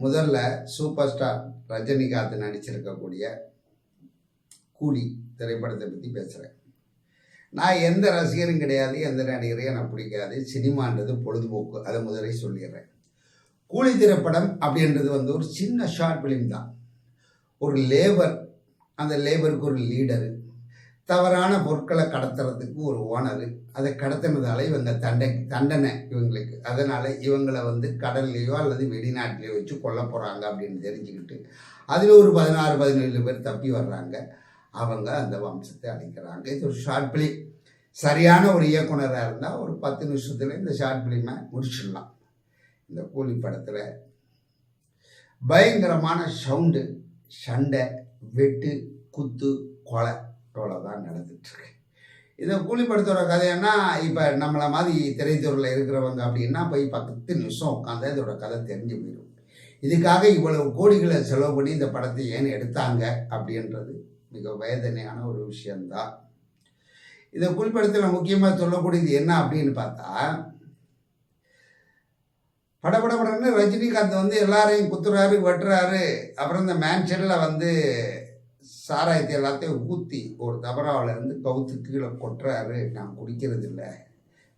முதல்ல super star Rajinikanth நடிச்சிருக்கக்கூடிய கூலி திரைப்படத்தை பற்றி பேசுகிறேன் நான் எந்த ரசிகரும் கிடையாது எந்த நடிகரையும் எனக்கு பிடிக்காது. சினிமான்றது பொழுதுபோக்கு அதை முதலே சொல்லிடுறேன். கூலி திரைப்படம் அப்படின்றது வந்து ஒரு சின்ன ஷார்ட் ஃபிலிம் தான். ஒரு லேபர் அந்த லேபருக்கு ஒரு லீடரு தவறான பொருட்களை கடத்துறதுக்கு ஒரு ஓனரு. அதை கடத்தினதால இவங்க தண்டை தண்டனை இவங்களுக்கு. அதனால் இவங்களை வந்து கடல்லையோ அல்லது வெளிநாட்டிலையோ வச்சு கொல்ல போகிறாங்க அப்படின்னு தெரிஞ்சுக்கிட்டு அதில் ஒரு பதினாறு பதினேழு பேர் தப்பி வர்றாங்க. அவங்க அந்த வம்சத்தை அழிக்கிறாங்க. இது ஒரு ஷார்ட் ஃபிலிம் சரியான ஒரு இயக்குனராக இருந்தால் ஒரு பத்து நிமிஷத்தில் இந்த ஷார்ட் ஃபிலிமை முடிச்சிடலாம். இந்த கூலி படத்தில். பயங்கரமான சவுண்டு சண்டை வெட்டு குத்து கொலை. அவ்வளோதான் தான் நடந்துட்டுருக்கு. இதை கூலிப்படுத்துகிற கதையன்னா கதைன்னா இப்போ நம்மளை மாதிரி திரைத்துறையில் இருக்கிறவங்க அப்படின்னா போய் பத்து நிமிஷம் உட்காந்து இதோட கதை தெரிஞ்சு போயிடும். இதுக்காக இவ்வளவு கோடிகளை செலவு பண்ணி இந்த படத்தை ஏன் எடுத்தாங்க அப்படின்றது மிக வேதனையான ஒரு விஷயந்தான் இதை குறிப்பிடத்தில் முக்கியமாக சொல்லக்கூடியது என்ன அப்படின்னு பார்த்தா படபடபடன்னு ரஜினிகாந்த் வந்து எல்லாரையும் குத்துறாரு வெட்டுறாரு. அப்புறம் இந்த மேன்ஷனில் வந்து சாராயத்தை எல்லாத்தையும் ஊற்றி ஒரு தபராவிலேருந்து கவுத்து கீழே கொட்டுறாரு. நான் குடிக்கிறது இல்லை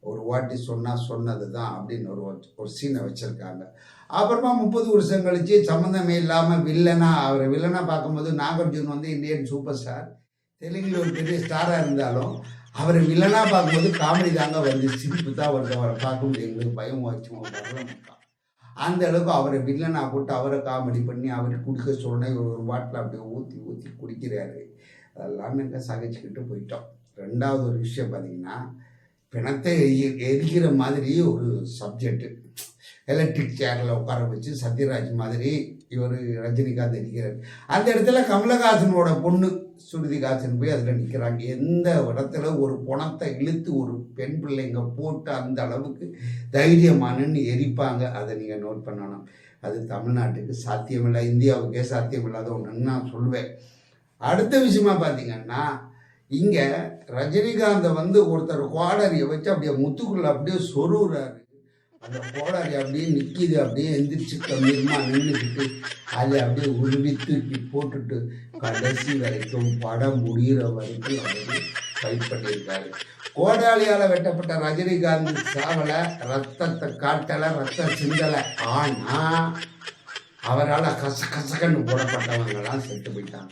ஒரு வாட்டி சொன்னால் சொன்னது தான் அப்படின்னு ஒரு ஒரு சீனை வச்சுருக்காங்க. அப்புறமா முப்பது வருஷம் கழித்து சம்மந்தமே இல்லாமல் வில்லனா அவர் வில்லனா பார்க்கும்போது நாகார்ஜுன் வந்து இந்தியன் சூப்பர் ஸ்டார். தெலுங்கில் ஒரு பெரிய ஸ்டாராக இருந்தாலும் அவர் வில்லனா பார்க்கும்போது காமெடி தாங்க வந்து சிரிப்பு தான் வருது. அவரை பார்க்கும்போது எங்களுக்கு பயம் வச்சு அந்த அளவுக்கு அவரை வில்லனாக போட்டு அவரை காமெடி பண்ணி அவர் குடிக்க சொன்னால் ஒரு பாட்டில் அப்படியே ஊற்றி ஊற்றி குடிக்கிறாரு. அதெல்லாம் நாங்கள் சகிச்சுக்கிட்டு போயிட்டோம். ரெண்டாவது ஒரு விஷயம் பார்த்தீங்கன்னா பிணத்தை எரி- எரிக்கிற மாதிரி ஒரு சப்ஜெக்ட்டு எலக்ட்ரிக் சேரில் உட்கார வச்சு சத்யராஜ் மாதிரி இவர் ரஜினிகாந்த் நிற்கிறார் அந்த இடத்துல கமலஹாசனோட பொண்ணு சுருதிகாசன் போய் அதில் நிற்கிறாங்க எந்த இடத்துல ஒரு பணத்தை இழுத்து ஒரு பெண் பிள்ளைங்க போட்டு அந்த அளவுக்கு தைரியமானன்னு எரிப்பாங்க அதை நீங்கள் நோட் பண்ணணும். அது தமிழ்நாட்டுக்கு சாத்தியமில்லை இந்தியாவுக்கே சாத்தியமில்லாத ஒன்றுன்னு நான் சொல்லுவேன் அடுத்த விஷயமா பார்த்தீங்கன்னா இங்கே ரஜினிகாந்தை வந்து ஒருத்தர் கோடரியை வச்சு அப்படியே முத்துக்குள்ள அப்படியே சொருகிறாரு. அந்த கோடாரி அப்படியே நிற்கிது அப்படியே எந்திரிச்சு கம்பீரமா நின்றுக்கிட்டு அதை அப்படியே உருவி தூக்கி போட்டுட்டு கடைசி வரைக்கும் படம் முடிகிற வரைக்கும் அவர் ஃபைட் பண்ணியிருக்காரு. கோடாளியால் வெட்டப்பட்ட ரஜினிகாந்த் சாவலை ரத்தத்தை காட்டலை ரத்தம் சிந்தலை. ஆனால் அவரால் கச கசகன்னு போடப்பட்டவங்களாம் செத்து போயிட்டாங்க.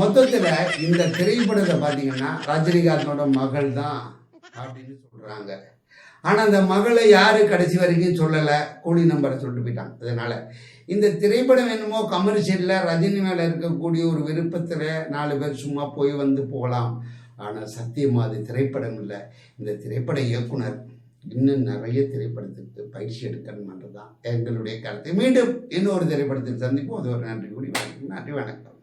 மொத்தத்தில் இந்த திரைப்படத்தை பார்த்தீங்கன்னா ரஜினிகாந்தோட மகள் தான் அப்படின்னு சொல்கிறாங்க ஆனால் அந்த மகளை யார் கடைசி வரைக்கும் சொல்லலை? கூலி நம்பரை சொல்லிட்டு போயிட்டாங்க. அதனால் இந்த திரைப்படம் என்னமோ கமர்ஷியலில் ரஜினி மேலே இருக்கக்கூடிய ஒரு விருப்பத்தில் நாலு பேர் சும்மா போய் வந்து போகலாம். ஆனால் சத்தியமாக அது திரைப்படம் இல்லை. இந்த திரைப்பட இயக்குனர் இன்னும் நிறைய திரைப்படத்துக்கு பயிற்சி எடுக்கணுன்றது தான் எங்களுடைய கருத்தை. மீண்டும் இன்னொரு திரைப்படத்தில் சந்திப்போம். அது ஒரு நன்றி கூடி வணக்கம் நன்றி வணக்கம்.